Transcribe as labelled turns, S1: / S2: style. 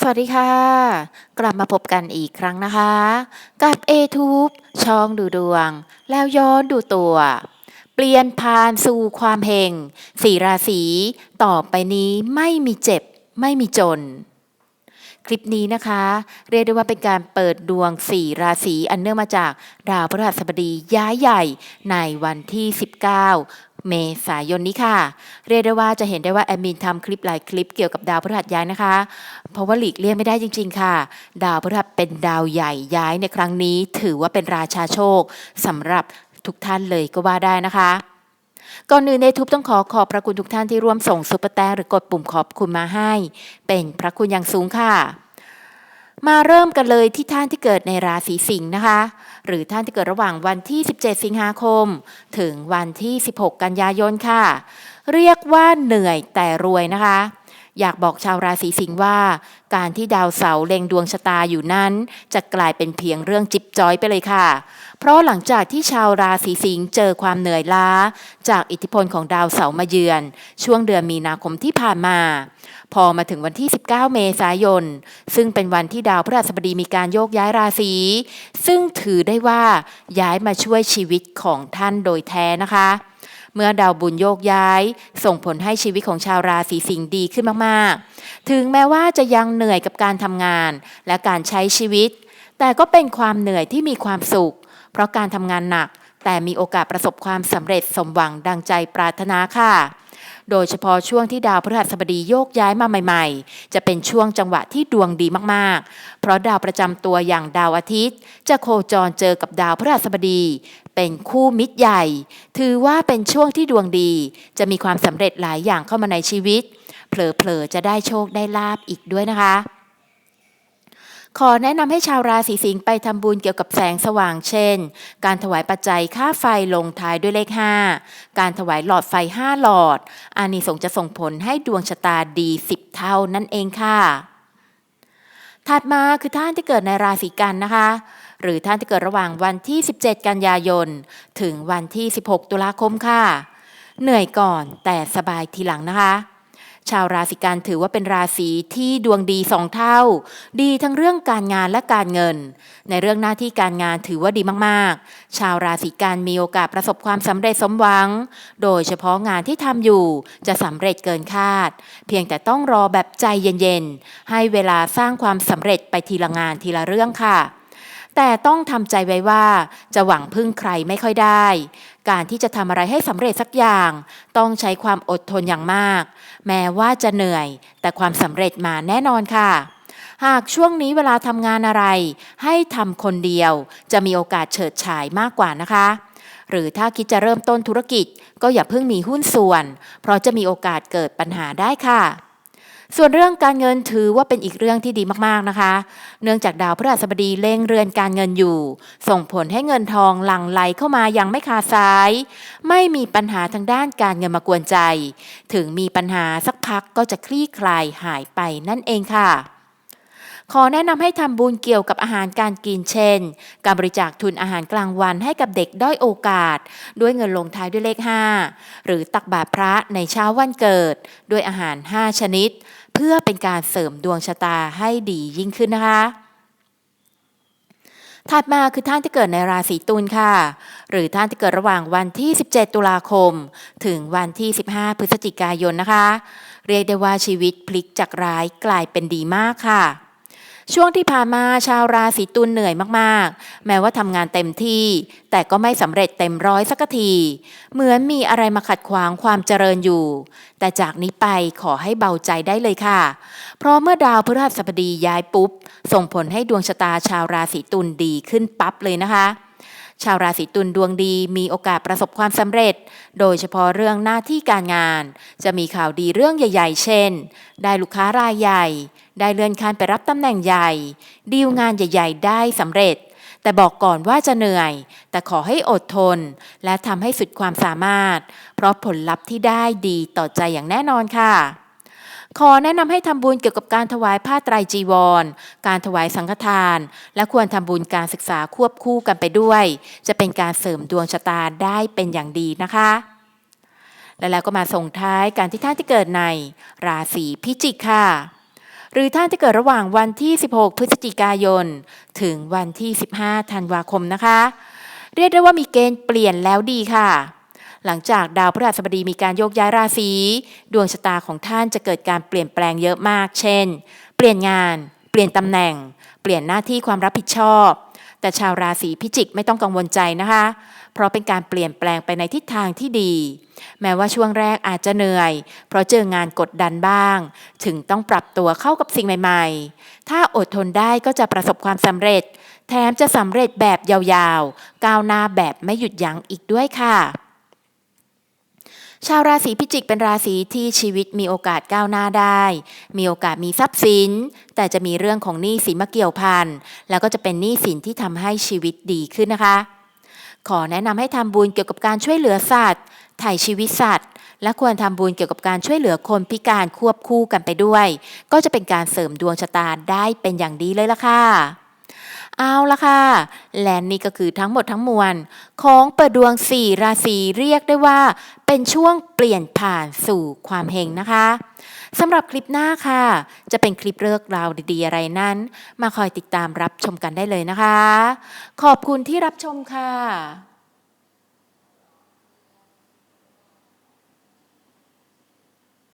S1: สวัสดีค่ะ กลับมาพบกันอีกครั้งนะคะ กับ a t u b e ช่องดูดวง แล้วย้อนดูตัว เปลี่ยนผ่านสู่ความเฮงสี่ราศีต่อไปนี้ไม่มีเจ็บ ไม่มีจน คลิปนี้นะคะ เรียกได้ว่าเป็นการเปิดดวง4ราศีอันเนื่องมาจากดาวพฤหัสบดีย้ายใหญ่ในวันที่ 19 เมษายนนี้ค่ะ เรียกได้ว่าจะเห็นได้ว่าแอดมินทำคลิปหลายคลิปเกี่ยวกับดาวพฤหัสย้ายนะคะ เพราะว่าหลีกเลี่ยงไม่ได้จริง ๆ ค่ะ ดาวพฤหัสเป็นดาวใหญ่ย้ายในครั้งนี้ ถือว่าเป็นราชาโชคสำหรับทุกท่านเลยก็ว่าได้นะคะก่อนอื่นในทุบต้องขอขอบพระคุณทุกท่านที่ร่วมส่งซุปเปอร์แตงหรือกดปุ่มขอบคุณมาให้ เป็นพระคุณอย่างสูงค่ะ มาเริ่มกันเลยที่ท่านที่เกิดในราศีสิงห์นะคะ หรือท่านที่เกิดระหว่างวันที่ 17 สิงหาคม ถึงวันที่ 16 กันยายนค่ะ เรียกว่าเหนื่อยแต่รวยนะคะ อยากบอกชาวราศีสิงห์ว่า การที่ดาวเสาร์เล็งดวงชะตาอยู่นั้น จะกลายเป็นเพียงเรื่องจิบจอยไปเลยค่ะ เพราะหลังจากที่ชาวราศีสิงห์เจอความเหนื่อยล้า จากอิทธิพลของดาวเสาร์มาเยือน ช่วงเดือนมีนาคมที่ผ่านมา พอมาถึงวันที่ 19 เมษายน ซึ่งเป็นวันที่ดาวพฤหัสบดีมีการโยกย้ายราศีซึ่งถือได้ว่าย้ายมาช่วยชีวิตของท่านโดยแท้นะคะ เมื่อดาวบุญโยกย้าย ส่งผลให้ชีวิตของชาวราศีสิงห์ดีขึ้นมากๆ ถึงแม้ว่าจะยังเหนื่อยกับการทำงานและการใช้ชีวิต แต่ก็เป็นความเหนื่อยที่มีความสุข เพราะการทำงานหนัก แต่มีโอกาสประสบความสำเร็จสมหวังดังใจปรารถนาค่ะ โดยเฉพาะช่วงที่ดาวพฤหัสบดีโยกย้ายมาใหม่ๆ จะเป็นช่วงจังหวะที่ดวงดีมากๆ เพราะดาวประจำตัวอย่างดาวอาทิตย์ จะโคจรเจอกับดาวพฤหัสบดี เป็นคู่มิตรใหญ่ ถือว่าเป็นช่วงที่ดวงดี จะมีความสำเร็จหลายอย่างเข้ามาในชีวิตเผลอๆจะได้โชคได้ลาบอีกด้วยนะคะ ขอแนะนำให้ชาวราศีสิงห์ไปทำบุญเกี่ยวกับแสงสว่างเช่น การถวายปัจจัยค่าไฟลงท้ายด้วยเลข 5 การถวายหลอดไฟ 5 หลอด อานิสงส์จะส่งผลให้ดวงชะตาดี 10 เท่านั่นเองค่ะ ถัดมาคือท่านที่เกิดในราศีกันนะคะ หรือท่านที่เกิดระหว่างวันที่ 17 กันยายน ถึงวันที่ 16 ตุลาคมค่ะ เหนื่อยก่อนแต่สบายทีหลังนะคะ ชาวราศีกันถือว่าเป็นราศีที่ดวงดีสองเท่า ดีทั้งเรื่องการงานและการเงิน ในเรื่องหน้าที่การงานถือว่าดีมากๆ ชาวราศีกันมีโอกาสประสบความสำเร็จสมหวัง โดยเฉพาะงานที่ทำอยู่จะสำเร็จเกินคาด เพียงแต่ต้องรอแบบใจเย็นๆ ให้เวลาสร้างความสำเร็จไปทีละงานทีละเรื่องค่ะแต่ต้องทำใจไว้ว่าจะหวังพึ่งใครไม่ค่อยได้ การที่จะทำอะไรให้สำเร็จสักอย่าง ต้องใช้ความอดทนอย่างมาก แม้ว่าจะเหนื่อย แต่ความสำเร็จมาแน่นอนค่ะ หากช่วงนี้เวลาทำงานอะไร ให้ทำคนเดียว จะมีโอกาสเฉิดฉายมากกว่านะคะ หรือถ้าคิดจะเริ่มต้นธุรกิจ ก็อย่าเพิ่งมีหุ้นส่วน เพราะจะมีโอกาสเกิดปัญหาได้ค่ะ ส่วนเรื่องการเงินถือว่าเป็นอีกเรื่องที่ดีมากๆนะคะ เนื่องจากดาวพฤหัสบดีเล็งเรือนการเงินอยู่ ส่งผลให้เงินทองหลั่งไหลเข้ามาอย่างไม่ขาดสาย ไม่มีปัญหาทางด้านการเงินมากวนใจ ถึงมีปัญหาสักพักก็จะคลี่คลายหายไปนั่นเองค่ะขอแนะนำให้ทำบุญเกี่ยวกับอาหารการกินเช่น การบริจาคทุนอาหารกลางวันให้กับเด็กด้อยโอกาส ด้วยเงินลงท้ายด้วยเลข 5 หรือตักบาตรพระในเช้าวันเกิด ด้วยอาหาร 5 ชนิด เพื่อเป็นการเสริมดวงชะตาให้ดียิ่งขึ้นนะคะ ถัดมาคือท่านที่เกิดในราศีตุลค่ะ หรือท่านที่เกิดระหว่างวันที่ 17 ตุลาคม ถึงวันที่ 15 พฤศจิกายนนะคะ เรียกได้ว่าชีวิตพลิกจากร้ายกลายเป็นดีมากค่ะ ช่วงที่ผ่านมาชาวราศีตุลเหนื่อยมากๆ แม้ว่าทำงานเต็มที่ แต่ก็ไม่สำเร็จเต็มร้อยสักที เหมือนมีอะไรมาขัดขวางความเจริญอยู่ แต่จากนี้ไปขอให้เบาใจได้เลยค่ะ เพราะเมื่อดาวพฤหัสบดีย้ายปุ๊บ ส่งผลให้ดวงชะตาชาวราศีตุลดีขึ้นปั๊บเลยนะคะ ชาวราศีตุลดวงดีมีโอกาสประสบความสำเร็จ โดยเฉพาะเรื่องหน้าที่การงาน จะมีข่าวดีเรื่องใหญ่ ๆ เช่น ได้ลูกค้ารายใหญ่ ได้เลื่อนขั้นไปรับตำแหน่งใหญ่ ดีลงานใหญ่ ๆ ได้สำเร็จ แต่บอกก่อนว่าจะเหนื่อย แต่ขอให้อดทน และทำให้สุดความสามารถ เพราะผลลัพธ์ที่ได้ดีต่อใจอย่างแน่นอนค่ะ ขอแนะนำให้ทำบุญเกี่ยวกับการถวายผ้าไตรจีวร การถวายสังฆทาน และควรทำบุญการศึกษาควบคู่กันไปด้วย จะเป็นการเสริมดวงชะตาได้เป็นอย่างดีนะคะ และแล้วก็มาส่งท้ายการที่ท่านที่เกิดในราศีพิจิกค่ะหรือท่านที่เกิดระหว่างวันที่ 16 พฤศจิกายน ถึงวันที่ 15 ธันวาคมนะคะ เรียกได้ว่ามีเกณฑ์เปลี่ยนแล้วดีค่ะ หลังจากดาวพฤหัสบดีมีการโยกย้ายราศีดวงชะตาของท่านจะเกิดการเปลี่ยนแปลงเยอะมาก เช่น เปลี่ยนงาน เปลี่ยนตำแหน่ง เปลี่ยนหน้าที่ความรับผิดชอบ แต่ชาวราศีพิจิกไม่ต้องกังวลใจนะคะ เพราะเป็นการเปลี่ยนแปลงไปในทิศทางที่ดี แม้ว่าช่วงแรกอาจจะเหนื่อย เพราะเจองานกดดันบ้าง ถึงต้องปรับตัวเข้ากับสิ่งใหม่ ๆ ถ้าอดทนได้ก็จะประสบความสำเร็จ แถมจะสำเร็จแบบยาวๆ ก้าวหน้าแบบไม่หยุดยั้งอีกด้วยค่ะ ชาวราศีพิจิกเป็นราศีที่ชีวิตมีโอกาสก้าวหน้าได้ มีโอกาสมีทรัพย์สิน แต่จะมีเรื่องของหนี้สินมาเกี่ยวพัน แล้วก็จะเป็นหนี้สินที่ทำให้ชีวิตดีขึ้นนะคะ ขอแนะนำให้ทำบุญเกี่ยวกับการช่วยเหลือสัตว์ถ่ายชีวิตสัตว์ และควรทำบุญเกี่ยวกับการช่วยเหลือคนพิการควบคู่กันไปด้วย ก็จะเป็นการเสริมดวงชะตาได้เป็นอย่างดีเลยล่ะค่ะ เอาละค่ะ และนี่ก็คือทั้งหมดทั้งมวล ของเปิดดวง 4 ราศีเรียกได้ว่า เป็นช่วงเปลี่ยนผ่านสู่ความเฮงนะคะสำหรับคลิปหน้าค่ะ จะเป็นคลิปเลือกราวดีๆ อะไรนั้น มาคอยติดตามรับชมกันได้เลยนะคะ ขอบคุณที่รับชมค่ะ